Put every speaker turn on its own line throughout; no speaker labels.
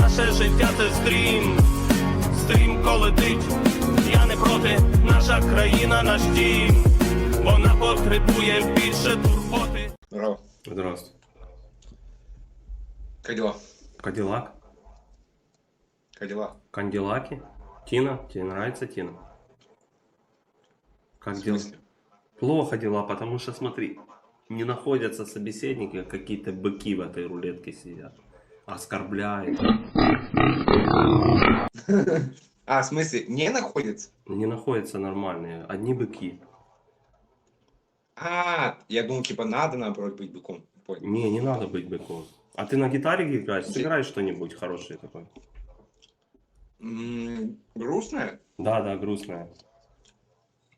Наше життя це стрім, стрімко летить. Я не проти, наша країна наш дім. Вона потребує більше турботи.
Здорово.
Здравствуй.
Как дела?
Кадиллак?
Как дела?
Кандилаки? Тина? Тебе нравится Тина? Как
В
дела?
смысле?
Плохо дела, потому что смотри, не находятся собеседники, а какие-то быки в этой рулетке сидят. Оскорбляют.
А, в смысле, не находится?
Не находятся нормальные, одни быки.
А, я думал, типа, надо, наоборот, быть быком. Понял.
Не, не надо быть быком. А ты на гитаре играешь? Сыграй что-нибудь хорошее такое.
М, грустная?
Да, да, грустное.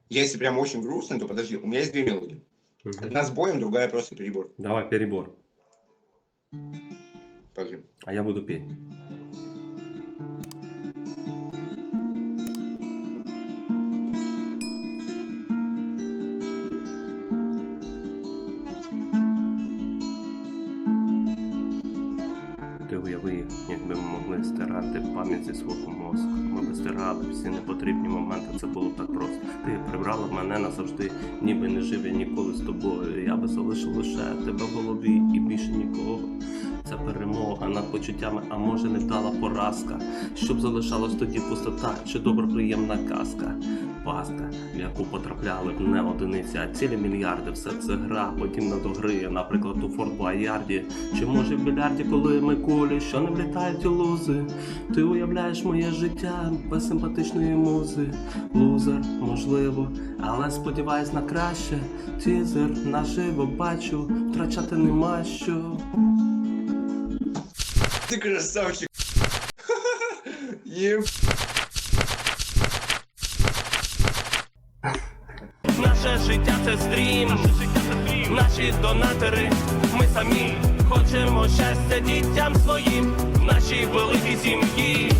Если прям очень грустная, то подожди, у меня есть две мелодии.
Мгм.
Одна с боем, другая просто перебор.
Давай перебор.
Подожди.
А я буду петь. Ти уяви, якби ми могли стирати пам'ять зі свого мозку. Ми би стирали всі непотрібні моменти, це було так просто. Ти прибрала мене назавжди, ніби не жив я ніколи з тобою. Я би залишив лише тебе в голові і більше нікого. Це перемога над почуттями, а може невдала поразка. Щоб залишалась тоді пустота, чи добра приємна казка. Пастка, в яку потрапляли не одиниці, а цілі мільярди. Все це гра, подібна до гри, наприклад, у Форт Боярді. Чи може в більярді, коли ми кулі, що не влітають у лузи? Ти уявляєш моє життя без симпатичної музи. Лузер, можливо, але сподіваюсь на краще. Тізер наживо бачу, втрачати нема що.
Ты красавчик. Еб...
Наше життя це стрім, наші донатори, ми самі хочемо щастя дітям своїм, нашій великій сім'ї.